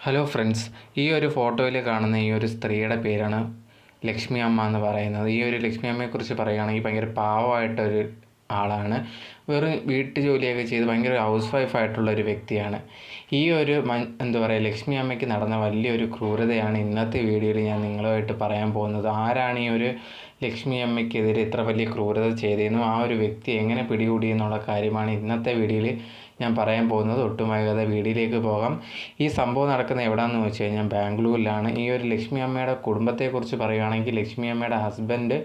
Hello friends ഈ ഒരു ഫോട്ടോയിൽ കാണുന്ന ഈ ഒരു സ്ത്രീയുടെ പേരാണ് ലക്ഷ്മി അമ്മ എന്ന് പറയുന്നത്. ഈ ഒരു ലക്ഷ്മി അമ്മയെക്കുറിച്ച് പറയുകയാണെങ്കിൽ ഭയങ്കര പാവമായിട്ടൊരു ആളാണ്. വെറും വീട്ടു ജോലിയൊക്കെ ചെയ്ത് ഭയങ്കര ഹൗസ് വൈഫായിട്ടുള്ള ഒരു വ്യക്തിയാണ്. ഈ ഒരു മൻ എന്താ പറയുക ലക്ഷ്മി അമ്മയ്ക്ക് നടന്ന വലിയൊരു ക്രൂരതയാണ് ഇന്നത്തെ വീഡിയോയിൽ ഞാൻ നിങ്ങളുമായിട്ട് പറയാൻ പോകുന്നത്. ആരാണ് ഈ ഒരു ലക്ഷ്മി അമ്മയ്ക്കെതിരെ ഇത്ര വലിയ ക്രൂരത ചെയ്തതെന്നും ആ ഒരു വ്യക്തി എങ്ങനെ പിടികൂടിയെന്നുള്ള കാര്യമാണ് ഇന്നത്തെ വീഡിയോയിൽ ഞാൻ പറയാൻ പോകുന്നത് ഒട്ടും വൈകാതെ വീഡിയോയിലേക്ക് പോകാം. ഈ സംഭവം നടക്കുന്ന എവിടെയാണെന്ന് വെച്ച് കഴിഞ്ഞാൽ ബാംഗ്ലൂരിലാണ്. ഈ ഒരു ലക്ഷ്മി അമ്മയുടെ കുടുംബത്തെക്കുറിച്ച് പറയുകയാണെങ്കിൽ ലക്ഷ്മി അമ്മയുടെ ഹസ്ബൻഡ്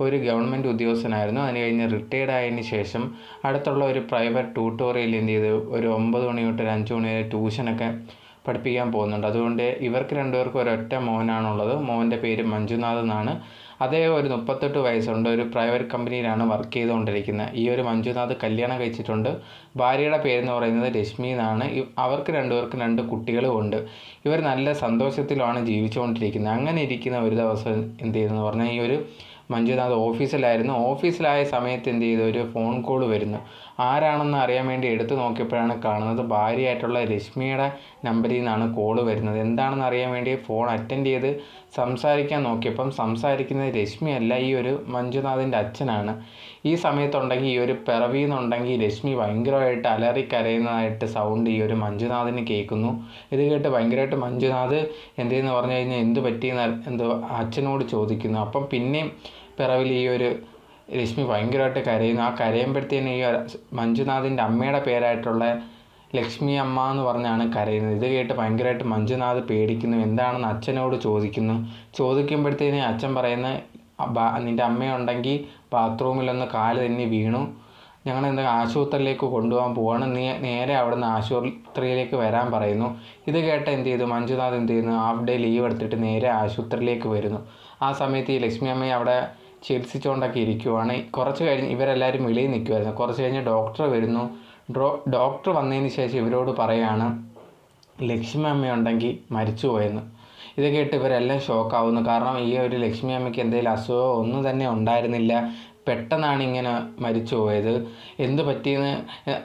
ഒരു ഗവൺമെന്റ് ഉദ്യോഗസ്ഥനായിരുന്നു. അതിന് കഴിഞ്ഞ് റിട്ടയർഡ് ആയതിന് ശേഷം അടുത്തുള്ള ഒരു പ്രൈവറ്റ് ട്യൂട്ടോറിയൽ എന്ത് ചെയ്ത്? ഒരു ഒമ്പത് മണി തൊട്ട് ഒരു അഞ്ച് മണി വരെ ട്യൂഷനൊക്കെ പഠിപ്പിക്കാൻ പോകുന്നുണ്ട്. അതുകൊണ്ട് ഇവർക്ക് രണ്ടുപേർക്കും ഒരൊറ്റ മോനാണുള്ളത്. മോന്റെ പേര് മഞ്ജുനാഥ് എന്നാണ്. അദ്ദേഹം ഒരു മുപ്പത്തെട്ട് വയസ്സുണ്ട്. ഒരു പ്രൈവറ്റ് കമ്പനിയിലാണ് വർക്ക് ചെയ്തുകൊണ്ടിരിക്കുന്നത്. ഈ ഒരു മഞ്ജുനാഥ് കല്യാണം കഴിച്ചിട്ടുണ്ട്. ഭാര്യയുടെ പേരെന്ന് പറയുന്നത് രശ്മി എന്നാണ്. അവർക്ക് രണ്ടുപേർക്കും രണ്ട് കുട്ടികളും ഉണ്ട്. ഇവർ നല്ല സന്തോഷത്തിലാണ് ജീവിച്ചുകൊണ്ടിരിക്കുന്നത്. അങ്ങനെ ഇരിക്കുന്ന ഒരു ദിവസം എന്ത് ചെയ്തെന്ന് പറഞ്ഞാൽ ഈ ഒരു മഞ്ജുനാഥ് ഓഫീസിലായിരുന്നു ഓഫീസിലായ സമയത്ത് എന്ത് ചെയ്തു ഒരു ഫോൺ കോൾ വരുന്നു. ആരാണെന്ന് അറിയാൻ വേണ്ടി എടുത്തു നോക്കിയപ്പോഴാണ് കാണുന്നത്. ഭാര്യയായിട്ടുള്ള രശ്മിയുടെ നമ്പറിൽ നിന്നാണ് കോൾ വരുന്നത്. എന്താണെന്ന് അറിയാൻ വേണ്ടി ഫോൺ അറ്റൻഡ് ചെയ്ത് സംസാരിക്കാൻ നോക്കിയപ്പം സംസാരിക്കുന്നത് രശ്മിയല്ല ഈ ഒരു മഞ്ജുനാഥിന്റെ അച്ഛനാണ്. ഈ സമയത്തുണ്ടെങ്കിൽ ഈ ഒരു പിറവി എന്നുണ്ടെങ്കിൽ രശ്മി ഭയങ്കരമായിട്ട് അലറി കരയുന്നതായിട്ട് സൗണ്ട് ഈ ഒരു മഞ്ജുനാഥിന് കേൾക്കുന്നു. ഇത് കേട്ട് ഭയങ്കരമായിട്ട് മഞ്ജുനാഥ് എന്തെന്ന് പറഞ്ഞു കഴിഞ്ഞാൽ എന്ത് പറ്റിയെന്ന് എന്തോ അച്ഛനോട് ചോദിക്കുന്നു. അപ്പം പിന്നെയും പിറവിൽ ഈ ഒരു രശ്മി ഭയങ്കരമായിട്ട് കരയുന്നു. ആ കരയുമ്പോഴത്തേനും ഈ മഞ്ജുനാഥിന്റെ അമ്മയുടെ പേരായിട്ടുള്ള ലക്ഷ്മി അമ്മ എന്ന് പറഞ്ഞാണ് കരയുന്നത്. ഇത് കേട്ട് ഭയങ്കരമായിട്ട് മഞ്ജുനാഥ് പേടിക്കുന്നു. എന്താണെന്ന് അച്ഛനോട് ചോദിക്കുന്നു. ചോദിക്കുമ്പോഴത്തേനും അച്ഛൻ പറയുന്ന "ബാ- നിന്റെ അമ്മയുണ്ടെങ്കിൽ ബാത്റൂമിലൊന്ന് കാൽ തന്നെ വീണു. ഞങ്ങൾ എന്താ ആശുപത്രിയിലേക്ക് കൊണ്ടുപോകാൻ പോവാണ്. നീ നേരെ അവിടുന്ന് ആശുപത്രിയിലേക്ക് വരാൻ പറയുന്നു. ഇത് കേട്ട് എന്ത് ചെയ്തു? മഞ്ജുനാഥ് എന്ത് ചെയ്യുന്നു? ഹാഫ് ഡേ ലീവ് എടുത്തിട്ട് നേരെ ആശുപത്രിയിലേക്ക് വരുന്നു. ആ സമയത്ത് ഈ ലക്ഷ്മി അമ്മയെ അവിടെ ചികിത്സിച്ചുകൊണ്ടൊക്കെ ഇരിക്കുവാണ്. കുറച്ച് കഴിഞ്ഞ് ഇവരെല്ലാവരും വെളിയിൽ നിൽക്കുമായിരുന്നു കുറച്ച് കഴിഞ്ഞ് ഡോക്ടർ വരുന്നു. ഡോ ഡോക്ടർ വന്നതിന് ശേഷം ഇവരോട് പറയാണ് ലക്ഷ്മി അമ്മയുണ്ടെങ്കിൽ മരിച്ചു പോയെന്ന്. ഇത് കേട്ട് ഇവരെല്ലാം ഷോക്കാവുന്നു കാരണം ഈ ഒരു ലക്ഷ്മി അമ്മയ്ക്ക് എന്തെങ്കിലും അസുഖമോ ഒന്നും തന്നെ ഉണ്ടായിരുന്നില്ല. പെട്ടെന്നാണ് ഇങ്ങനെ മരിച്ചു പോയത്. എന്ത് പറ്റിയെന്ന്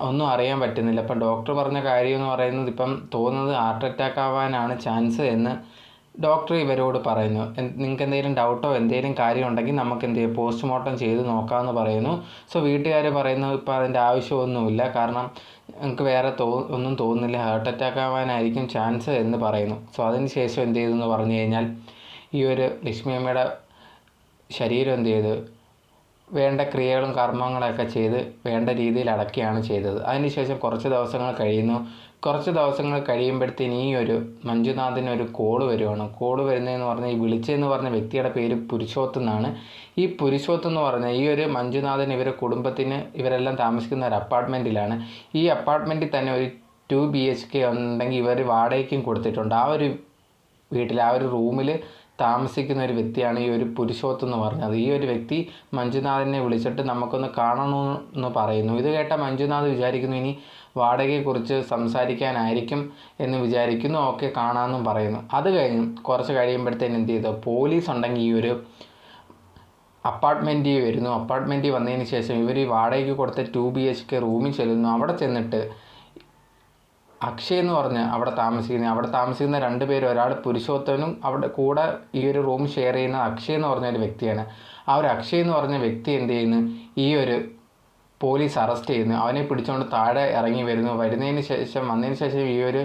ഒന്നും അറിയാൻ പറ്റുന്നില്ല. അപ്പം ഡോക്ടർ പറഞ്ഞ കാര്യം എന്ന് പറയുന്നത് ഇപ്പം തോന്നുന്നത് ഹാർട്ട് അറ്റാക്ക് ആവാനാണ് ചാൻസ് എന്ന്. ഡോക്ടർ ഇവരോട് പറയുന്നു നിങ്ങൾക്ക് എന്തെങ്കിലും ഡൗട്ടോ എന്തെങ്കിലും കാര്യം ഉണ്ടെങ്കിൽ നമുക്ക് എന്ത് പോസ്റ്റ് പോസ്റ്റ്മോർട്ടം ചെയ്ത് നോക്കാമെന്ന് പറയുന്നു. സോ വീട്ടുകാർ പറയുന്നു ഇപ്പോൾ അതിന്റെ ആവശ്യമൊന്നുമില്ല. കാരണം നിങ്ങൾക്ക് വേറെ തോ ഒന്നും തോന്നുന്നില്ല. ഹാർട്ട് അറ്റാക്ക് ആവാനായിരിക്കും ചാൻസ് എന്ന് പറയുന്നു. സോ അതിന് ശേഷം എന്ത് ചെയ്തു എന്ന് പറഞ്ഞു കഴിഞ്ഞാൽ ഈ ഒരു ലക്ഷ്മിയമ്മയുടെ ശരീരം എന്ത് ചെയ്ത്? വേണ്ട ക്രിയകളും കർമ്മങ്ങളൊക്കെ ചെയ്ത് വേണ്ട രീതിയിൽ അടക്കുകയാണ് ചെയ്തത്. അതിനുശേഷം കുറച്ച് ദിവസങ്ങൾ കഴിയുന്നു. കുറച്ച് ദിവസങ്ങൾ കഴിയുമ്പോഴത്തേന് ഈ ഒരു മഞ്ജുനാഥിന് ഒരു കോൾ വരുവാണ്. കോൾ വരുന്നതെന്ന് പറഞ്ഞാൽ ഈ വിളിച്ചതെന്ന് പറഞ്ഞ വ്യക്തിയുടെ പേര് പുരുഷോത്ത് എന്നാണ്. ഈ പുരുഷോത്ത് എന്ന് പറഞ്ഞാൽ ഈ ഒരു മഞ്ജുനാഥൻ ഇവരെ കുടുംബത്തിന് ഇവരെല്ലാം താമസിക്കുന്ന ഒരു അപ്പാർട്ട്മെന്റിലാണ് ഈ അപ്പാർട്ട്മെന്റിൽ തന്നെ ഒരു ടു ബി എച്ച് കെ ഉണ്ടെങ്കിൽ ഇവർ വാടകയ്ക്കും കൊടുത്തിട്ടുണ്ട്. ആ ഒരു വീട്ടിൽ ആ ഒരു റൂമിൽ താമസിക്കുന്ന ഒരു വ്യക്തിയാണ് ഈ ഒരു പുരുഷോത്ത് എന്ന് പറഞ്ഞത്. ഈ ഒരു വ്യക്തി മഞ്ജുനാഥിനെ വിളിച്ചിട്ട് നമുക്കൊന്ന് കാണണമെന്ന് പറയുന്നു. ഇത് കേട്ട മഞ്ജുനാഥ് വിചാരിക്കുന്നു ഇനി വാടകയെക്കുറിച്ച് സംസാരിക്കാനായിരിക്കും എന്ന് വിചാരിക്കുന്നു. ഓക്കെ കാണാമെന്നും പറയുന്നു. അത് കഴിഞ്ഞ് കുറച്ച് കഴിയുമ്പോഴത്തേന് എന്ത് ചെയ്തു? പോലീസ് ഉണ്ടെങ്കിൽ ഈ ഒരു അപ്പാർട്ട്മെന്റിൽ വരുന്നു. അപ്പാർട്ട്മെന്റിൽ വന്നതിന് ശേഷം ഇവർ ഈ വാടകയ്ക്ക് കൊടുത്ത ടു ബി എച്ച് കെ റൂമിൽ ചെല്ലുന്നു. അവിടെ ചെന്നിട്ട് അക്ഷയ് എന്ന് പറഞ്ഞ് അവിടെ താമസിക്കുന്ന അവിടെ താമസിക്കുന്ന രണ്ട് പേരും ഒരാൾ പുരുഷോത്തനും അവിടെ കൂടെ ഈ ഒരു റൂം ഷെയർ ചെയ്യുന്ന അക്ഷയ് എന്ന് പറഞ്ഞ ഒരു വ്യക്തിയാണ്. ആ ഒരു അക്ഷയ് എന്ന് പറഞ്ഞ വ്യക്തി എന്ത് ചെയ്യുന്നു? ഈ ഒരു പോലീസ് അറസ്റ്റ് ചെയ്യുന്നു. അവനെ പിടിച്ചുകൊണ്ട് താഴെ ഇറങ്ങി വരുന്നു. വരുന്നതിന് ശേഷം വന്നതിന് ശേഷം ഈ ഒരു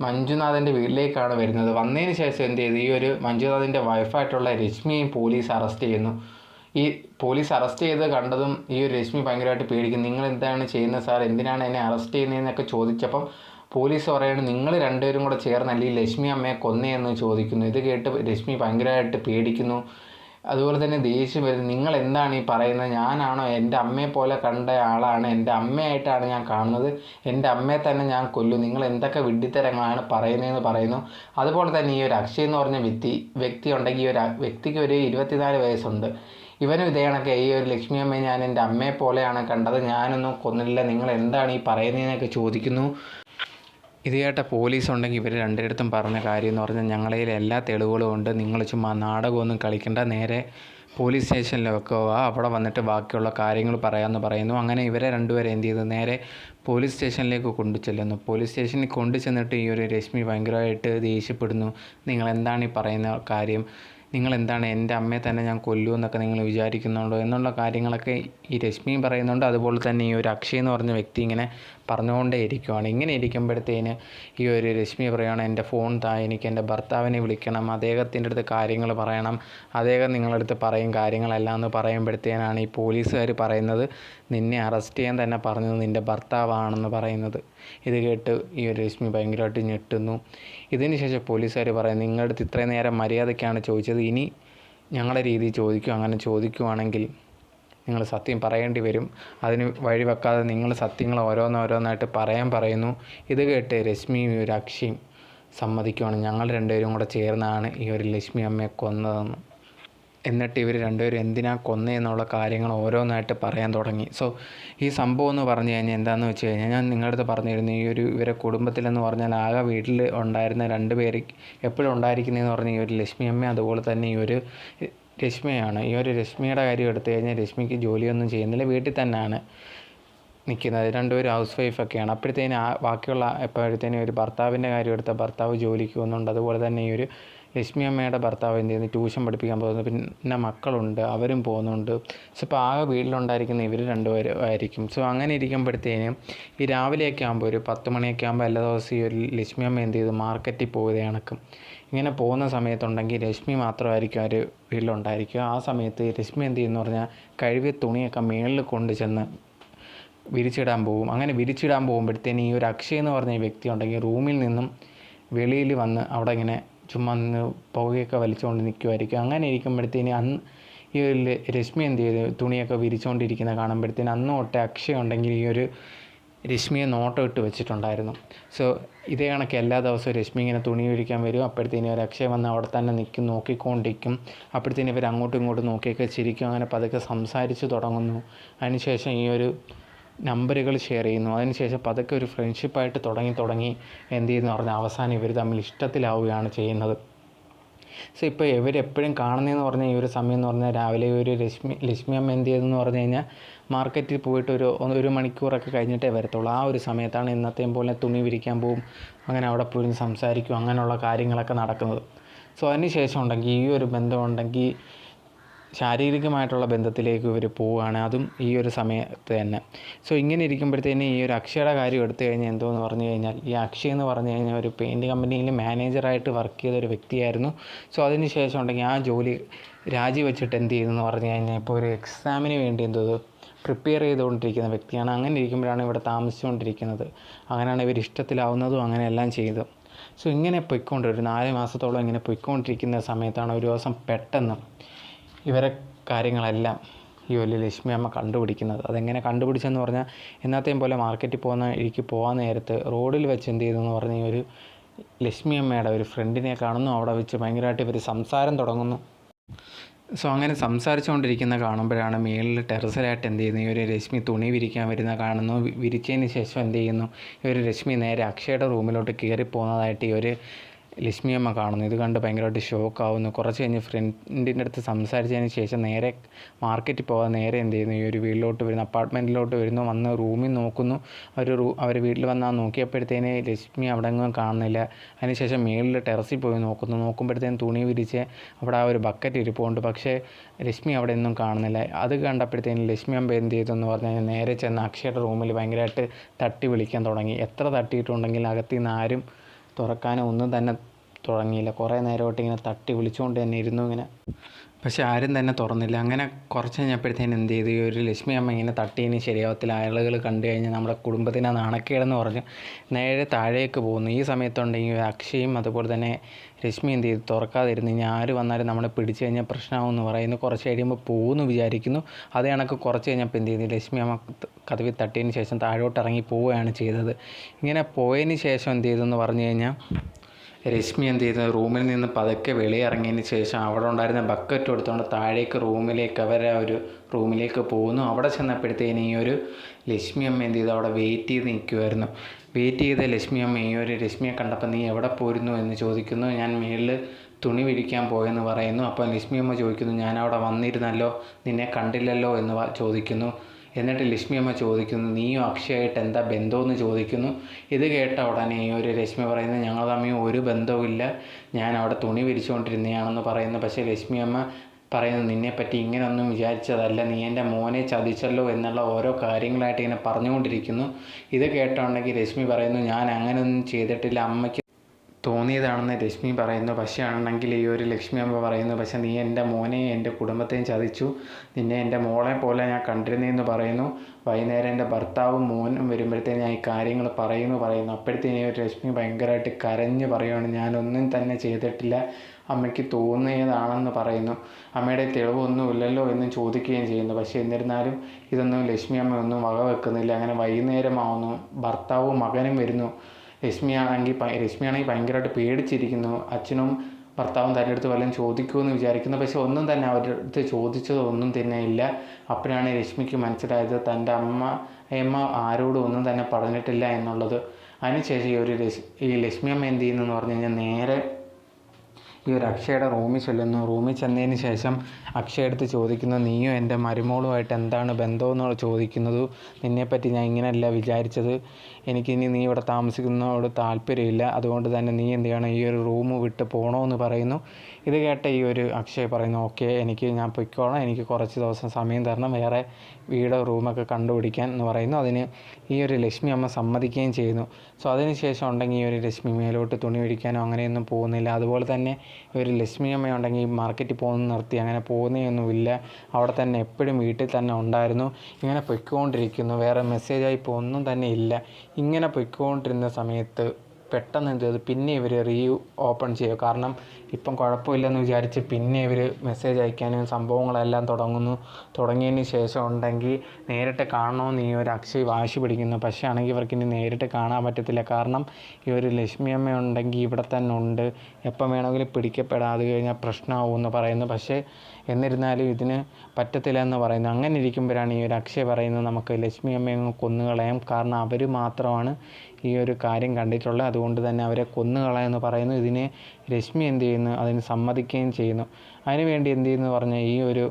മഞ്ജുനാഥന്റെ വീട്ടിലേക്കാണ് വരുന്നത്. വന്നതിന് ശേഷം എന്ത് ചെയ്തു? ഈ ഒരു മഞ്ജുനാഥിന്റെ വൈഫായിട്ടുള്ള രശ്മിയെയും പോലീസ് അറസ്റ്റ് ചെയ്യുന്നു. ഈ പോലീസ് അറസ്റ്റ് ചെയ്ത് കണ്ടതും ഈ ഒരു രശ്മി ഭയങ്കരമായിട്ട് പേടിക്കും നിങ്ങൾ എന്താണ് ചെയ്യുന്നത് സാർ? എന്തിനാണ് എന്നെ അറസ്റ്റ് ചെയ്യുന്നതെന്നൊക്കെ ചോദിച്ചപ്പം പോലീസ് പറയുന്നത് നിങ്ങൾ രണ്ടുപേരും കൂടെ ചേർന്നല്ലേ ഈ ലക്ഷ്മി അമ്മയെ കൊന്നയെന്ന് ചോദിക്കുന്നു. ഇത് കേട്ട് ലക്ഷ്മി ഭയങ്കരമായിട്ട് പേടിക്കുന്നു. അതുപോലെ തന്നെ ദേഷ്യം വരുന്നു. നിങ്ങൾ എന്താണ് ഈ പറയുന്നത്? ഞാനാണോ? എന്റെ അമ്മയെ പോലെ കണ്ട ആളാണ്. എന്റെ അമ്മയായിട്ടാണ് ഞാൻ കാണുന്നത്. എന്റെ അമ്മയെ തന്നെ ഞാൻ കൊല്ലും. നിങ്ങൾ എന്തൊക്കെ വിഡ്ഢിത്തരങ്ങളാണ് പറയുന്നതെന്ന് പറയുന്നു. അതുപോലെ തന്നെ ഈ ഒരു അക്ഷയ് എന്ന് പറഞ്ഞ വ്യക്തി വ്യക്തി ഉണ്ടെങ്കിൽ ഈ ഒരു വ്യക്തിക്ക് ഒരു ഇരുപത്തിനാല് വയസ്സുണ്ട്. ഇവനും ഇതേ കണക്കെ. ഈ ഒരു ലക്ഷ്മി അമ്മയെ ഞാൻ എന്റെ അമ്മയെ പോലെയാണ് കണ്ടത്. ഞാനൊന്നും കൊന്നില്ല. നിങ്ങൾ എന്താണ് ഈ പറയുന്നതെന്നൊക്കെ ചോദിക്കുന്നു. ഇത് കേട്ട പോലീസ് ഉണ്ടെങ്കിൽ ഇവർ രണ്ടിടത്തും പറഞ്ഞ കാര്യം എന്ന് പറഞ്ഞാൽ ഞങ്ങളുടെ എല്ലാ തെളിവുകളും ഉണ്ട്. നിങ്ങൾ ചുമ്മാ നാടകമൊന്നും കളിക്കണ്ട. നേരെ പോലീസ് സ്റ്റേഷനിലൊക്കെ വാ. അവിടെ വന്നിട്ട് ബാക്കിയുള്ള കാര്യങ്ങൾ പറയാമെന്ന് പറയുന്നു. അങ്ങനെ ഇവരെ രണ്ടുപേരെ എന്ത് ചെയ്തു? നേരെ പോലീസ് സ്റ്റേഷനിലേക്ക് കൊണ്ടു ചെല്ലുന്നു. പോലീസ് സ്റ്റേഷനിൽ കൊണ്ടു ചെന്നിട്ട് ഈ ഒരു രശ്മി ഭയങ്കരമായിട്ട് ദേഷ്യപ്പെടുന്നു. നിങ്ങൾ എന്താണ് ഈ പറയുന്ന കാര്യം? നിങ്ങൾ എന്താണ് എന്റെ അമ്മയെ തന്നെ ഞാൻ കൊല്ലുമെന്നൊക്കെ നിങ്ങൾ വിചാരിക്കുന്നുണ്ടോ? എന്നുള്ള കാര്യങ്ങളൊക്കെ ഈ രശ്മിയും പറയുന്നുണ്ട്. അതുപോലെ തന്നെ ഈ ഒരു അക്ഷയ് എന്ന് പറഞ്ഞ വ്യക്തി ഇങ്ങനെ പറഞ്ഞുകൊണ്ടേ ഇരിക്കുവാണ് ഇങ്ങനെ ഇരിക്കുമ്പോഴത്തേന് ഈ ഒരു രശ്മി പറയുകയാണ് എന്റെ ഫോൺ താ എനിക്ക് എന്റെ ഭർത്താവിനെ വിളിക്കണം അദ്ദേഹത്തിന്റെ അടുത്ത് കാര്യങ്ങൾ പറയണം അദ്ദേഹം നിങ്ങളുടെ അടുത്ത് പറയും കാര്യങ്ങളെല്ലാം എന്ന് പറയുമ്പോഴത്തേനാണ് ഈ പോലീസുകാർ പറയുന്നത്. നിന്നെ അറസ്റ്റ് ചെയ്യാൻ തന്നെ പറഞ്ഞത് നിന്റെ ഭർത്താവാണെന്ന് പറയുന്നത്. ഇത് കേട്ട് ഈ ഒരു രശ്മി ഭയങ്കരമായിട്ട് ഞെട്ടുന്നു. ഇതിന് ശേഷം പോലീസുകാർ പറയും നിങ്ങളുടെ അടുത്ത് ഇത്രയും നേരം മര്യാദയ്ക്കാണ് ചോദിച്ചത്. ഇനി ഞങ്ങളുടെ രീതിയിൽ ചോദിക്കും അങ്ങനെ ചോദിക്കുവാണെങ്കിൽ നിങ്ങൾ സത്യം പറയേണ്ടി വരും. അതിന് വഴിവെക്കാതെ നിങ്ങൾ സത്യങ്ങൾ ഓരോന്നോരോന്നായിട്ട് പറയാൻ പറയുന്നു. ഇത് കേട്ട് രശ്മിയും അക്ഷയും സമ്മതിക്കുവാണ്. ഞങ്ങൾ രണ്ടുപേരും കൂടെ ചേർന്നാണ് ഈ ഒരു ലക്ഷ്മി അമ്മയെ കൊന്നതെന്ന്. എന്നിട്ട് ഇവർ രണ്ടുപേരും എന്തിനാ കൊന്നതെന്നുള്ള കാര്യങ്ങൾ ഓരോന്നായിട്ട് പറയാൻ തുടങ്ങി. സോ ഈ സംഭവം എന്ന് പറഞ്ഞു കഴിഞ്ഞാൽ എന്താണെന്ന് വെച്ച് കഴിഞ്ഞാൽ ഞാൻ നിങ്ങളുടെ അടുത്ത് പറഞ്ഞിരുന്നു. ഈ ഒരു ഇവരെ കുടുംബത്തിലെന്ന് പറഞ്ഞാൽ ആകെ വീട്ടിൽ ഉണ്ടായിരുന്ന രണ്ട് പേര് എപ്പോഴും ഉണ്ടായിരിക്കുന്നതെന്ന് പറഞ്ഞാൽ ഈ ഒരു ലക്ഷ്മി അമ്മ അതുപോലെ തന്നെ ഈ ഒരു രശ്മിയാണ്. ഈ ഒരു രശ്മിയുടെ കാര്യം എടുത്തു കഴിഞ്ഞാൽ രശ്മിക്ക് ജോലിയൊന്നും ചെയ്യുന്നില്ല. വീട്ടിൽ തന്നെയാണ് നിൽക്കുന്നത്. രണ്ടുപേരും ഹൗസ് വൈഫൊക്കെയാണ് അപ്പോഴത്തേനും ആ ബാക്കിയുള്ള എപ്പോഴത്തേനും ഒരു ഭർത്താവിന്റെ കാര്യം എടുത്താൽ ഭർത്താവ് ജോലിക്ക് പോകുന്നുണ്ട്. അതുപോലെ തന്നെ ഈ ഒരു ലക്ഷ്മി അമ്മയുടെ ഭർത്താവ് എന്ത് ചെയ്യുന്നു? ട്യൂഷൻ പഠിപ്പിക്കാൻ പോകുന്നു. പിന്നെ മക്കളുണ്ട്. അവരും പോകുന്നുണ്ട്. സോ ഇപ്പോൾ ആകെ വീട്ടിലുണ്ടായിരിക്കുന്ന ഇവർ രണ്ടുപേരും ആയിരിക്കും. സോ അങ്ങനെ ഇരിക്കുമ്പോഴത്തേനും ഈ രാവിലെയൊക്കെ ആകുമ്പോൾ ഒരു പത്ത് മണിയൊക്കെ ആകുമ്പോൾ എല്ലാ ദിവസവും ഈ ഒരു ലക്ഷ്മി അമ്മ എന്ത് ചെയ്തു? മാർക്കറ്റിൽ പോകുക കണക്കും ഇങ്ങനെ പോകുന്ന സമയത്തുണ്ടെങ്കിൽ രശ്മി മാത്രമായിരിക്കും അവർ വീട്ടിലുണ്ടായിരിക്കുക. ആ സമയത്ത് രശ്മി എന്ത് ചെയ്യുന്നു പറഞ്ഞാൽ കഴുകിയ തുണിയൊക്കെ മേളിൽ കൊണ്ട് ചെന്ന് വിരിച്ചിടാൻ പോകും. അങ്ങനെ വിരിച്ചിടാൻ പോകുമ്പോഴത്തേന് ഈ ഒരു അക്ഷയ് എന്ന് പറഞ്ഞ വ്യക്തി ഉണ്ടെങ്കിൽ റൂമിൽ നിന്നും വെളിയിൽ വന്ന് അവിടെ ഇങ്ങനെ ചുമ്മാ നിന്ന് പുകയൊക്കെ വലിച്ചുകൊണ്ട് നിൽക്കുമായിരിക്കും അങ്ങനെ ഇരിക്കുമ്പോഴത്തേന് അന്ന് ഈ ഒരു രശ്മി എന്ത് ചെയ്തു? തുണിയൊക്കെ വിരിച്ചുകൊണ്ടിരിക്കുന്ന കാണുമ്പോഴത്തേന് അന്ന് തൊട്ടേ അക്ഷയ് ഉണ്ടെങ്കിൽ ഈ ഒരു രശ്മിയെ നോട്ടം ഇട്ട് വെച്ചിട്ടുണ്ടായിരുന്നു. സോ ഇതേ കണക്ക് എല്ലാ ദിവസവും രശ്മി ഇങ്ങനെ തുണി ഒഴിക്കാൻ വരും. അപ്പോഴത്തേനും ഒരു അക്ഷയ വന്ന് അവിടെ തന്നെ നിൽക്കും നോക്കിക്കൊണ്ടിരിക്കും. അപ്പോഴത്തേനും ഇവർ അങ്ങോട്ടും ഇങ്ങോട്ടും നോക്കിയൊക്കെ ചിരിക്കും. അങ്ങനെ പതുക്കെ സംസാരിച്ച് തുടങ്ങുന്നു. അതിനുശേഷം ഈ ഒരു നമ്പറുകൾ ഷെയർ ചെയ്യുന്നു. അതിനുശേഷം പതുക്കെ ഒരു ഫ്രണ്ട്ഷിപ്പായിട്ട് തുടങ്ങി തുടങ്ങി എന്ത് ചെയ്യുന്നു പറഞ്ഞാൽ അവസാനം ഇവർ തമ്മിൽ ഇഷ്ടത്തിലാവുകയാണ് ചെയ്യുന്നത്. സോ ഇപ്പോൾ ഇവരെപ്പോഴും കാണുന്നതെന്ന് പറഞ്ഞാൽ ഈ ഒരു സമയം എന്ന് പറഞ്ഞാൽ രാവിലെ ഒരു ലക്ഷ്മി ലക്ഷ്മി അമ്മ എന്ത് ചെയ്തെന്ന് പറഞ്ഞു കഴിഞ്ഞാൽ മാർക്കറ്റിൽ പോയിട്ട് ഒരു ഒരു മണിക്കൂറൊക്കെ കഴിഞ്ഞിട്ടേ വരത്തുള്ളൂ. ആ ഒരു സമയത്താണ് ഇന്നത്തെയും പോലെ തുണി വിരിക്കാൻ പോവും അങ്ങനെ അവിടെ പോയി സംസാരിക്കും അങ്ങനെയുള്ള കാര്യങ്ങളൊക്കെ നടക്കുന്നത്. സോ അതിന് ശേഷം ഉണ്ടെങ്കിൽ ഈ ഒരു ബന്ധം ഉണ്ടെങ്കിൽ ശാരീരികമായിട്ടുള്ള ബന്ധത്തിലേക്ക് ഇവർ പോവുകയാണ്. അതും ഈ ഒരു സമയത്ത് തന്നെ. സോ ഇങ്ങനെ ഇരിക്കുമ്പോഴത്തേന് ഈ ഒരു അക്ഷയുടെ കാര്യം എടുത്തു കഴിഞ്ഞാൽ എന്തോന്ന് പറഞ്ഞു കഴിഞ്ഞാൽ ഈ അക്ഷയ എന്ന് പറഞ്ഞു കഴിഞ്ഞാൽ ഒരു പെയിന്റ് കമ്പനിയിൽ മാനേജറായിട്ട് വർക്ക് ചെയ്ത ഒരു വ്യക്തിയായിരുന്നു. സോ അതിന് ശേഷം ഉണ്ടെങ്കിൽ ആ ജോലി രാജിവെച്ചിട്ട് എന്ത് ചെയ്തെന്ന് പറഞ്ഞു കഴിഞ്ഞാൽ ഇപ്പോൾ ഒരു എക്സാമിന് വേണ്ടി എന്തോ പ്രിപ്പയർ ചെയ്തുകൊണ്ടിരിക്കുന്ന വ്യക്തിയാണ്. അങ്ങനെ ഇരിക്കുമ്പോഴാണ് ഇവിടെ താമസിച്ചുകൊണ്ടിരിക്കുന്നത്. അങ്ങനെയാണ് ഇവർ ഇഷ്ടത്തിലാവുന്നതും അങ്ങനെയെല്ലാം ചെയ്തു സോ ഇങ്ങനെ പൊയ്ക്കൊണ്ട് ഒരു നാല് മാസത്തോളം ഇങ്ങനെ പൊയ്ക്കൊണ്ടിരിക്കുന്ന സമയത്താണ് ഒരു ദിവസം പെട്ടെന്ന് ഇവരെ കാര്യങ്ങളെല്ലാം ഈ വലിയ ലക്ഷ്മി അമ്മ കണ്ടുപിടിക്കുന്നത്. അതെങ്ങനെ കണ്ടുപിടിച്ചെന്ന് പറഞ്ഞാൽ എന്നത്തെയും പോലെ മാർക്കറ്റിൽ പോകുന്ന എനിക്ക് പോകാൻ നേരത്ത് റോഡിൽ വെച്ച് എന്ത് ചെയ്തെന്ന് പറഞ്ഞ് ഈ ഒരു ലക്ഷ്മി അമ്മയുടെ ഒരു ഫ്രണ്ടിനെ കാണുന്നു. അവിടെ വെച്ച് ഭയങ്കരമായിട്ട് ഇവർ സംസാരം തുടങ്ങുന്നു. സോ അങ്ങനെ സംസാരിച്ചുകൊണ്ടിരിക്കുന്ന കാണുമ്പോഴാണ് മേളിൽ ടെറസിലായിട്ട് എന്ത് ചെയ്യുന്നു? ഒരു രശ്മി തുണി വിരിക്കാൻ വരുന്ന കാണുന്നു. വിരിച്ചതിന് ശേഷം എന്ത് ചെയ്യുന്നു? ഒരു രശ്മി നേരെ അക്ഷയുടെ റൂമിലോട്ട് കയറി പോകുന്നതായിട്ട് ഈ ഒരു ലക്ഷ്മി അമ്മ കാണുന്നു. ഇത് കണ്ട് ഭയങ്കരമായിട്ട് ഷോക്കാവുന്നു കുറച്ച് കഴിഞ്ഞ് ഫ്രണ്ടിന്റെ അടുത്ത് സംസാരിച്ചതിന് ശേഷം നേരെ മാർക്കറ്റിൽ പോകാൻ നേരെ എന്ത് ചെയ്യുന്നു? ഈ ഒരു വീട്ടിലോട്ട് വരുന്നു. അപ്പാർട്ട്മെന്റിലോട്ട് വരുന്നു. വന്ന് റൂമിൽ നോക്കുന്നു. അവർ റൂ അവർ വീട്ടിൽ വന്നാൽ നോക്കിയപ്പോഴത്തേന് ലക്ഷ്മി അവിടെ എങ്ങും കാണുന്നില്ല. അതിനുശേഷം മേളിൽ ടെറസിൽ പോയി നോക്കുന്നു. നോക്കുമ്പോഴത്തേന് തുണി വിരിച്ച് അവിടെ ആ ഒരു ബക്കറ്റ് ഇരിപ്പുണ്ട്. പക്ഷേ ലക്ഷ്മി അവിടെ ഒന്നും കാണുന്നില്ല. അത് കണ്ടപ്പോഴത്തേന് ലക്ഷ്മി അമ്മ എന്ത് ചെയ്തെന്ന് പറഞ്ഞാൽ നേരെ ചെന്ന് അക്ഷയുടെ റൂമിൽ ഭയങ്കരമായിട്ട് തട്ടി വിളിക്കാൻ തുടങ്ങി. എത്ര തട്ടിയിട്ടുണ്ടെങ്കിൽ അകത്തു നിന്ന് ആരും തുറക്കാനോ ഒന്നും തന്നെ തുടങ്ങിയില്ല. കുറേ നേരമായിട്ട് ഇങ്ങനെ തട്ടി വിളിച്ചുകൊണ്ട് തന്നെ ഇരുന്നു ഇങ്ങനെ. പക്ഷെ ആരും തന്നെ തുറന്നില്ല. അങ്ങനെ കുറച്ച് കഴിഞ്ഞപ്പോഴത്തേനും എന്ത് ചെയ്തു? ഈ ഒരു ലക്ഷ്മി അമ്മ ഇങ്ങനെ തട്ടിയതിന് ശരിയാവത്തില്ല. ആളുകൾ കണ്ടു കഴിഞ്ഞാൽ നമ്മുടെ കുടുംബത്തിനെ നാണക്കേടെന്ന് പറഞ്ഞ്. നേരെ താഴേക്ക് പോകുന്നു. ഈ സമയത്തുണ്ടെങ്കിൽ അക്ഷയും അതുപോലെ തന്നെ രശ്മി എന്ത് ചെയ്തു? തുറക്കാതിരുന്ന്. ഇനി ആര് വന്നാലും നമ്മളെ പിടിച്ചു കഴിഞ്ഞാൽ പ്രശ്നമാകുമെന്ന് പറയുന്നു. കുറച്ച് കഴിയുമ്പോൾ പോകുമെന്ന് വിചാരിക്കുന്നു. അത് കണക്ക് കുറച്ച് കഴിഞ്ഞപ്പോൾ എന്ത് ചെയ്തു? ലക്ഷ്മി അമ്മ കതവി തട്ടിയതിന് ശേഷം താഴോട്ട് ഇറങ്ങി പോവുകയാണ് ചെയ്തത്. ഇങ്ങനെ പോയതിന് ശേഷം എന്ത് ചെയ്തു എന്ന് പറഞ്ഞു കഴിഞ്ഞാൽ രശ്മി എന്ത് ചെയ്തു? റൂമിൽ നിന്ന് പതുക്കെ വെളിയിറങ്ങിയതിന് ശേഷം അവിടെ ഉണ്ടായിരുന്ന ബക്കറ്റ് എടുത്തുകൊണ്ട് താഴേക്ക് റൂമിലേക്ക് അവരെ ഒരു റൂമിലേക്ക് പോകുന്നു അവിടെ ചെന്നപ്പോഴത്തേന് ഈ ഒരു ലക്ഷ്മി അമ്മ എന്ത് ചെയ്തു? അവിടെ വെയിറ്റ് ചെയ്ത് നിൽക്കുമായിരുന്നു വെയിറ്റ് ചെയ്ത ലക്ഷ്മി അമ്മ ഈ ഒരു രശ്മിയെ കണ്ടപ്പോൾ നീ എവിടെ പോയിരുന്നു എന്ന് ചോദിക്കുന്നു. ഞാൻ മേളിൽ തുണി വിരിക്കാൻ പോയെന്ന് പറയുന്നു. അപ്പോൾ ലക്ഷ്മി അമ്മ ചോദിക്കുന്നു ഞാൻ അവിടെ വന്നിരുന്നല്ലോ? നിന്നെ കണ്ടില്ലല്ലോ? എന്ന് ചോദിക്കുന്നു. എന്നിട്ട് ലക്ഷ്മി അമ്മ ചോദിക്കുന്നു നീയും അക്ഷയായിട്ട് എന്താ ബന്ധമെന്ന് ചോദിക്കുന്നു? ഇത് കേട്ട ഉടനെ ഈ ഒരു ലക്ഷ്മി പറയുന്നത് ഞങ്ങൾ തമ്മിൽ ഒരു ബന്ധവുമില്ല. ഞാൻ അവിടെ തുണി വിരിച്ചുകൊണ്ടിരുന്നതാണെന്ന് പറയുന്നു. പക്ഷേ ലക്ഷ്മി അമ്മ പറയുന്നു നിന്നെപ്പറ്റി ഇങ്ങനെയൊന്നും വിചാരിച്ചതല്ല. നീ എന്റെ മോനെ ചതിച്ചല്ലോ എന്നുള്ള ഓരോ കാര്യങ്ങളായിട്ട് ഇങ്ങനെ പറഞ്ഞുകൊണ്ടിരിക്കുന്നു. ഇത് കേട്ടുണ്ടെങ്കിൽ രശ്മി പറയുന്നു ഞാൻ അങ്ങനെയൊന്നും ചെയ്തിട്ടില്ല. അമ്മയ്ക്ക് തോന്നിയതാണെന്ന് രശ്മി പറയുന്നു. പക്ഷേ ആണെങ്കിൽ ഈ ഒരു ലക്ഷ്മി അമ്മ പറയുന്നു പക്ഷേ നീ എന്റെ മോനെയും എന്റെ കുടുംബത്തെയും ചതിച്ചു. നിന്നെ എന്റെ മോളെ പോലെ ഞാൻ കണ്ടിരുന്നെന്ന് പറയുന്നു. വൈകുന്നേരം എന്റെ ഭർത്താവും മോനും വരുമ്പോഴത്തേന് ഞാൻ ഈ കാര്യങ്ങൾ പറയുന്നു പറയുന്നു. അപ്പോഴത്തേന് ഒരു രശ്മി ഭയങ്കരമായിട്ട് കരഞ്ഞു പറയുകയാണ് ഞാനൊന്നും തന്നെ ചെയ്തിട്ടില്ല. അമ്മയ്ക്ക് തോന്നിയതാണെന്ന് പറയുന്നു. അമ്മയുടെ തെളിവൊന്നുമില്ലല്ലോ എന്നും ചോദിക്കുകയും ചെയ്യുന്നു. പക്ഷേ എന്നിരുന്നാലും ഇതൊന്നും ലക്ഷ്മി അമ്മയൊന്നും വക വെക്കുന്നില്ല അങ്ങനെ വൈകുന്നേരമാവുന്നു ഭർത്താവും മകനും വരുന്നു. രശ്മി ആണെങ്കിൽ രശ്മിയാണെങ്കിൽ ഭയങ്കരമായിട്ട് പേടിച്ചിരിക്കുന്നു. അച്ഛനും ഭർത്താവും തന്റെ അടുത്ത് വല്ലതും ചോദിക്കുമെന്ന് വിചാരിക്കുന്നു. പക്ഷെ ഒന്നും തന്നെ അവരുടെ അടുത്ത് ചോദിച്ചതൊന്നും തന്നെ ഇല്ല. അപ്പോഴാണ് രശ്മിക്ക് മനസ്സിലായത് തന്റെ അമ്മ അമ്മ ആരോടും ഒന്നും തന്നെ പറഞ്ഞിട്ടില്ല എന്നുള്ളത്. അതിനുശേഷം ഈ ഒരു ഈ ലക്ഷ്മി അമ്മ എന്ത് ചെയ്യുന്നു പറഞ്ഞു കഴിഞ്ഞാൽ നേരെ ഈ ഒരു അക്ഷയുടെ റൂമിൽ ചെല്ലുന്നു. റൂമിൽ ചെന്നതിന് ശേഷം അക്ഷയ എടുത്ത് ചോദിക്കുന്നു നീയും എന്റെ മരുമോളുമായിട്ട് എന്താണ് ബന്ധമെന്ന് ചോദിക്കുന്നത് നിന്നെപ്പറ്റി ഞാൻ ഇങ്ങനെയല്ല വിചാരിച്ചത്. എനിക്കിനി നീ ഇവിടെ താമസിക്കുന്നതോട് താല്പര്യമില്ല. അതുകൊണ്ട് തന്നെ നീ എന്ത് ചെയ്യണം? ഈ ഒരു റൂം വിട്ട് പോകണമെന്ന് പറയുന്നു. ഇത് കേട്ട ഈ ഒരു അക്ഷയ് പറയുന്നു ഓക്കെ എനിക്ക് ഞാൻ പൊയ്ക്കോളാം. എനിക്ക് കുറച്ച് ദിവസം സമയം തരണം. വേറെ വീടോ റൂമൊക്കെ കണ്ടുപിടിക്കാൻ എന്ന് പറയുന്നു. അതിന് ഈ ഒരു ലക്ഷ്മി അമ്മ സമ്മതിക്കുകയും ചെയ്യുന്നു. സോ അതിന് ശേഷം ഉണ്ടെങ്കിൽ ഈ ഒരു ലക്ഷ്മി മേലോട്ട് തുണി പിടിക്കാനോ അങ്ങനെയൊന്നും പോകുന്നില്ല. അതുപോലെ തന്നെ ഒരു ലക്ഷ്മി അമ്മ ഉണ്ടെങ്കിൽ മാർക്കറ്റിൽ പോകുന്ന നിർത്തി. അങ്ങനെ പോകുന്നതൊന്നുമില്ല അവിടെ തന്നെ എപ്പോഴും വീട്ടിൽ തന്നെ ഉണ്ടായിരുന്നു. ഇങ്ങനെ പൊയ്ക്കൊണ്ടിരിക്കുന്നു. വേറെ മെസ്സേജായി ഇപ്പോൾ ഒന്നും തന്നെ ഇല്ല. ഇങ്ങനെ പൊയ്ക്കൊണ്ടിരുന്ന സമയത്ത് പെട്ടെന്ന് എന്ത് ചെയ്തു? പിന്നെ ഇവർ റീ ഓപ്പൺ ചെയ്യും കാരണം ഇപ്പം കുഴപ്പമില്ലെന്ന് വിചാരിച്ച് പിന്നെ ഇവർ മെസ്സേജ് അയക്കാനും സംഭവങ്ങളെല്ലാം തുടങ്ങുന്നു. തുടങ്ങിയതിന് ശേഷം ഉണ്ടെങ്കിൽ നേരിട്ട് കാണണമെന്ന് ഈ ഒരു അക്ഷയ് വാശി പിടിക്കുന്നു. പക്ഷേ ആണെങ്കിൽ ഇവർക്ക് ഇനി നേരിട്ട് കാണാൻ പറ്റത്തില്ല. കാരണം ഈ ഒരു ലക്ഷ്മി അമ്മ ഉണ്ടെങ്കിൽ ഇവിടെ തന്നെ ഉണ്ട്. എപ്പം വേണമെങ്കിലും പിടിക്കപ്പെടാതെ കഴിഞ്ഞാൽ പ്രശ്നമാവും എന്ന് പറയുന്നു. പക്ഷേ എന്നിരുന്നാലും ഇതിന് പറ്റത്തില്ല എന്ന് പറയുന്നു. അങ്ങനെ ഇരിക്കുമ്പോഴാണ് ഈ ഒരു അക്ഷയ് പറയുന്നത് നമുക്ക് ലക്ഷ്മി അമ്മയെ കൊന്നുകളയാം. കാരണം അവർ മാത്രമാണ് ഈ ഒരു കാര്യം കണ്ടിട്ടുള്ളത്. അതുകൊണ്ട് തന്നെ അവരെ കൊന്നുകളയെന്ന് പറയുന്നു. ഇതിനെ രശ്മി എന്ത് ചെയ്യുന്നു? അതിന് സമ്മതിക്കുകയും ചെയ്യുന്നു. അതിനുവേണ്ടി എന്ത് ചെയ്യുന്നു പറഞ്ഞാൽ ഈ ഒരു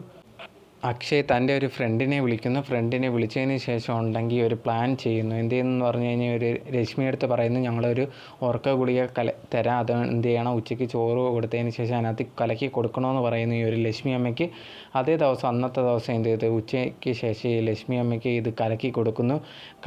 അക്ഷയ് തന്റെ ഒരു ഫ്രണ്ടിനെ വിളിക്കുന്നു. ഫ്രണ്ടിനെ വിളിച്ചതിന് ശേഷം ഉണ്ടെങ്കിൽ ഒരു പ്ലാൻ ചെയ്യുന്നു. എന്ത് ചെയ്യുന്നു പറഞ്ഞു കഴിഞ്ഞാൽ ഒരു രശ്മി എടുത്ത് പറയുന്നു ഞങ്ങളൊരു ഉറക്ക ഗുളിക കല തരാം. അത് എന്ത് ചെയ്യണം? ഉച്ചയ്ക്ക് ചോറ് കൊടുത്തതിന് ശേഷം അതിനകത്ത് കലക്കി കൊടുക്കണമെന്ന് പറയുന്നു ഈ ഒരു ലക്ഷ്മി അമ്മയ്ക്ക്. അതേ ദിവസം അന്നത്തെ ദിവസം എന്ത് ചെയ്തു? ഉച്ചയ്ക്ക് ശേഷം ഈ ലക്ഷ്മി അമ്മയ്ക്ക് ഇത് കലക്കി കൊടുക്കുന്നു.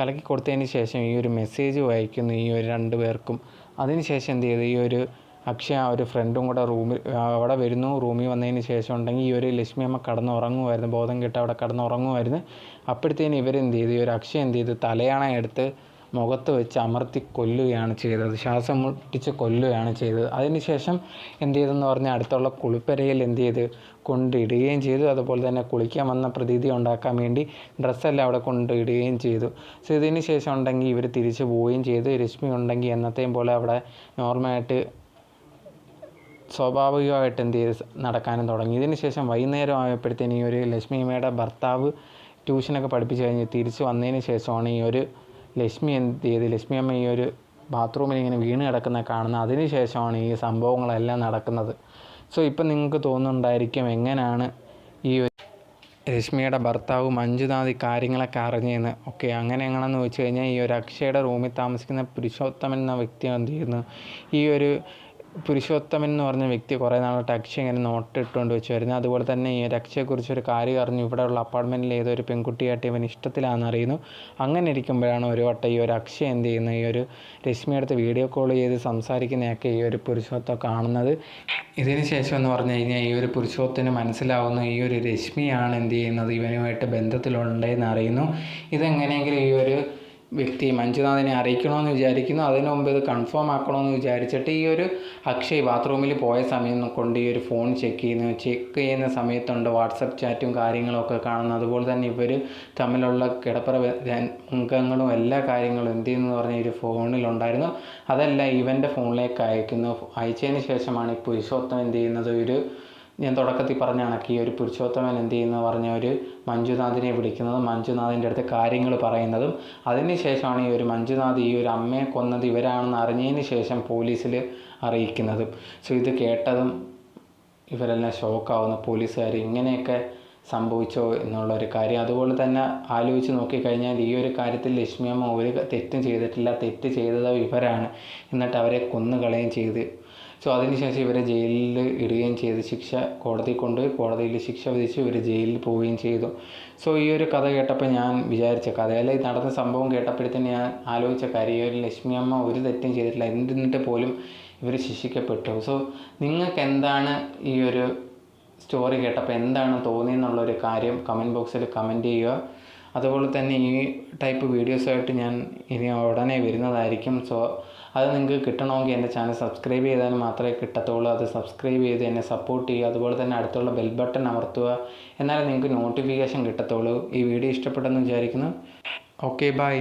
കലക്കി കൊടുത്തതിന് ശേഷം ഈ ഒരു മെസ്സേജ് വായിക്കുന്നു ഈ ഒരു രണ്ട് പേർക്കും അതിനുശേഷം എന്ത് ചെയ്തു? ഈ ഒരു അക്ഷയ ഒരു ഫ്രണ്ടും കൂടെ റൂമിൽ അവിടെ വരുന്നു. റൂമിൽ വന്നതിന് ശേഷം ഉണ്ടെങ്കിൽ ഈ ഒരു ലക്ഷ്മി അമ്മ കടന്നുറങ്ങുമായിരുന്നു. ബോധം കെട്ട് അവിടെ കടന്നുറങ്ങുമായിരുന്നു. അപ്പോഴത്തേന് ഇവരെന്ത് ചെയ്തു? ഈ ഒരു അക്ഷയ എന്ത് ചെയ്തു? തലയാണ എടുത്ത് മുഖത്ത് വെച്ച് അമർത്തി കൊല്ലുകയാണ് ചെയ്തത്. ശ്വാസം മുട്ടിച്ച് കൊല്ലുകയാണ് ചെയ്തത്. അതിനുശേഷം എന്ത് ചെയ്തെന്ന് പറഞ്ഞാൽ അടുത്തുള്ള കുളിപ്പരയിൽ എന്ത് ചെയ്ത്? കൊണ്ടിടുകയും ചെയ്തു. അതുപോലെ തന്നെ കുളിക്കാൻ വന്ന പ്രതീതി ഉണ്ടാക്കാൻ വേണ്ടി ഡ്രസ്സെല്ലാം അവിടെ കൊണ്ടിടുകയും ചെയ്തു. സോ ഇതിന് ശേഷം ഉണ്ടെങ്കിൽ ഇവർ തിരിച്ചു പോവുകയും ചെയ്തു. രശ്മി ഉണ്ടെങ്കിൽ എന്നത്തെയും പോലെ അവിടെ നോർമലായിട്ട് സ്വാഭാവികമായിട്ട് എന്ത് ചെയ്ത് നടക്കാനും തുടങ്ങി. ഇതിന് ശേഷം വൈകുന്നേരം ആയപ്പോഴത്തേന് ഈ ഒരു ലക്ഷ്മി അമ്മയുടെ ഭർത്താവ് ട്യൂഷനൊക്കെ പഠിപ്പിച്ച് കഴിഞ്ഞ് തിരിച്ച് വന്നതിന് ശേഷമാണ് ഈ ഒരു ലക്ഷ്മി എന്ത് ചെയ്ത് ലക്ഷ്മി അമ്മ ഈ ഒരു ബാത്റൂമിൽ ഇങ്ങനെ വീണ് കിടക്കുന്ന കാണുന്നത്. അതിന് ശേഷമാണ് ഈ സംഭവങ്ങളെല്ലാം നടക്കുന്നത്. സോ ഇപ്പം നിങ്ങൾക്ക് തോന്നുന്നുണ്ടായിരിക്കും എങ്ങനെയാണ് ഈ ഒരു രശ്മിയുടെ ഭർത്താവ് മഞ്ജുനാഥ് കാര്യങ്ങളൊക്കെ അറിഞ്ഞെന്ന് ഓക്കെ അങ്ങനെ എങ്ങനെയാണെന്ന് വെച്ച് കഴിഞ്ഞാൽ ഈ ഒരു അക്ഷയുടെ റൂമിൽ താമസിക്കുന്ന പുരുഷോത്തമൻ എന്ന വ്യക്തി എന്ത് ചെയ്യുന്നു? ഈ ഒരു പുരുഷോത്തമൻ എന്ന് പറഞ്ഞ വ്യക്തി കുറേ നാളായിട്ട് അക്ഷയ ഇങ്ങനെ നോട്ട് ഇട്ടുകൊണ്ട് വെച്ച് വരുന്നത് അതുപോലെ തന്നെ ഈ ഒരു അക്ഷയെക്കുറിച്ച് ഒരു കാര്യം അറിഞ്ഞു. ഇവിടെയുള്ള അപ്പാർട്ട്മെന്റിൽ ഏതൊരു പെൺകുട്ടിയായിട്ട് ഇവൻ ഇഷ്ടത്തിലാണെന്ന് അറിയുന്നു. അങ്ങനെ ഇരിക്കുമ്പോഴാണ് ഒരു വട്ടം ഈ ഒരു അക്ഷയ എന്ത് ചെയ്യുന്നത് ഈ ഒരു രശ്മിയെടുത്ത് വീഡിയോ കോൾ ചെയ്ത് സംസാരിക്കുന്നതൊക്കെ ഈ ഒരു പുരുഷോത്തം കാണുന്നത്. ഇതിന് ശേഷം എന്ന് പറഞ്ഞു കഴിഞ്ഞാൽ ഈ ഒരു പുരുഷോത്തിന് മനസ്സിലാവുന്നു ഈ ഒരു രശ്മിയാണ് എന്ത് ചെയ്യുന്നത്? ഇവനുമായിട്ട് ബന്ധത്തിലുണ്ടെന്ന് അറിയുന്നു. ഇതെങ്ങനെയെങ്കിലും ഈ ഒരു വ്യക്തി മഞ്ജുനാഥിനെ അറിയിക്കണമെന്ന് വിചാരിക്കുന്നു. അതിനു മുമ്പ് ഇത് കൺഫേം ആക്കണമെന്ന് വിചാരിച്ചിട്ട് ഈ ഒരു അക്ഷയ് ബാത്റൂമിൽ പോയ സമയം കൊണ്ട് ഈ ഒരു ഫോൺ ചെക്ക് ചെയ്യുന്നു. ചെക്ക് ചെയ്യുന്ന സമയത്തുണ്ട് വാട്സപ്പ് ചാറ്റും കാര്യങ്ങളൊക്കെ കാണുന്നു. അതുപോലെ തന്നെ ഇവർ തമ്മിലുള്ള കിടപ്പറ അംഗങ്ങളും എല്ലാ കാര്യങ്ങളും എന്ത് ചെയ്യുന്നു പറഞ്ഞ ഒരു ഫോണിലുണ്ടായിരുന്നു അതെല്ലാം ഇവന്റെ ഫോണിലേക്ക് അയക്കുന്നു. അയച്ചതിന് ശേഷമാണ് ഈ പുരുഷോത്തം എന്ത് ചെയ്യുന്നത്? ഒരു ഞാൻ തുടക്കത്തിൽ പറഞ്ഞ കണക്ക് ഈ ഒരു പുരുഷോത്തമൻ എന്ത് ചെയ്യുന്നു പറഞ്ഞ ഒരു മഞ്ജുനാഥിനെ വിളിക്കുന്നതും മഞ്ജുനാഥിന്റെ അടുത്ത് കാര്യങ്ങൾ പറയുന്നതും അതിന് ശേഷമാണ് ഈ ഒരു മഞ്ജുനാഥ് ഈ ഒരു അമ്മയെ കൊന്നത് ഇവരാണെന്ന് അറിഞ്ഞതിന് ശേഷം പോലീസിൽ അറിയിക്കുന്നതും. സോ ഇത് കേട്ടതും ഇവരെല്ലാം ഷോക്കാവുന്നു. പോലീസുകാർ ഇങ്ങനെയൊക്കെ സംഭവിച്ചോ എന്നുള്ള ഒരു കാര്യം. അതുപോലെ തന്നെ ആലോചിച്ച് നോക്കിക്കഴിഞ്ഞാൽ ഈ ഒരു കാര്യത്തിൽ ലക്ഷ്മിയമ്മ ഒരു തെറ്റും ചെയ്തിട്ടില്ല. തെറ്റ് ചെയ്തത് ഇവരാണ്. എന്നിട്ട് അവരെ കൊന്നുകളയും ചെയ്ത്. സോ അതിനുശേഷം ഇവരെ ജയിലിൽ ഇടുകയും ചെയ്ത് ശിക്ഷ കോടതി കൊണ്ടുപോയി. കോടതിയിൽ ശിക്ഷ വിധിച്ച് ഇവർ ജയിലിൽ പോവുകയും ചെയ്തു. സോ ഈ ഒരു കഥ കേട്ടപ്പോൾ ഞാൻ വിചാരിച്ച കഥയിൽ നടന്ന സംഭവം കേട്ടപ്പോഴത്തേന് ഞാൻ ആലോചിച്ച കാര്യം ഒരു ലക്ഷ്മി അമ്മ ഒരു തെറ്റും ചെയ്തിട്ടില്ല. എന്നിട്ട് പോലും ഇവർ ശിക്ഷിക്കപ്പെട്ടു. സോ നിങ്ങൾക്ക് എന്താണ് ഈ ഒരു സ്റ്റോറി കേട്ടപ്പോൾ എന്താണ് തോന്നിയെന്നുള്ളൊരു കാര്യം കമന്റ് ബോക്സിൽ കമന്റ് ചെയ്യുക. അതുപോലെ തന്നെ ഈ ടൈപ്പ് വീഡിയോസായിട്ട് ഞാൻ ഇനി ഉടനെ വരുന്നതായിരിക്കും. സോ അത് നിങ്ങൾക്ക് കിട്ടണമെങ്കിൽ എന്റെ ചാനൽ സബ്സ്ക്രൈബ് ചെയ്താൽ മാത്രമേ കിട്ടത്തുള്ളൂ. അത് സബ്സ്ക്രൈബ് ചെയ്ത് എന്നെ സപ്പോർട്ട് ചെയ്യുക. അതുപോലെ തന്നെ അടുത്തുള്ള ബെൽ ബട്ടൺ അമർത്തുക. എന്നാലേ നിങ്ങൾക്ക് നോട്ടിഫിക്കേഷൻ കിട്ടത്തുള്ളൂ. ഈ വീഡിയോ ഇഷ്ടപ്പെട്ടെന്ന് വിചാരിക്കുന്നു. Okay bye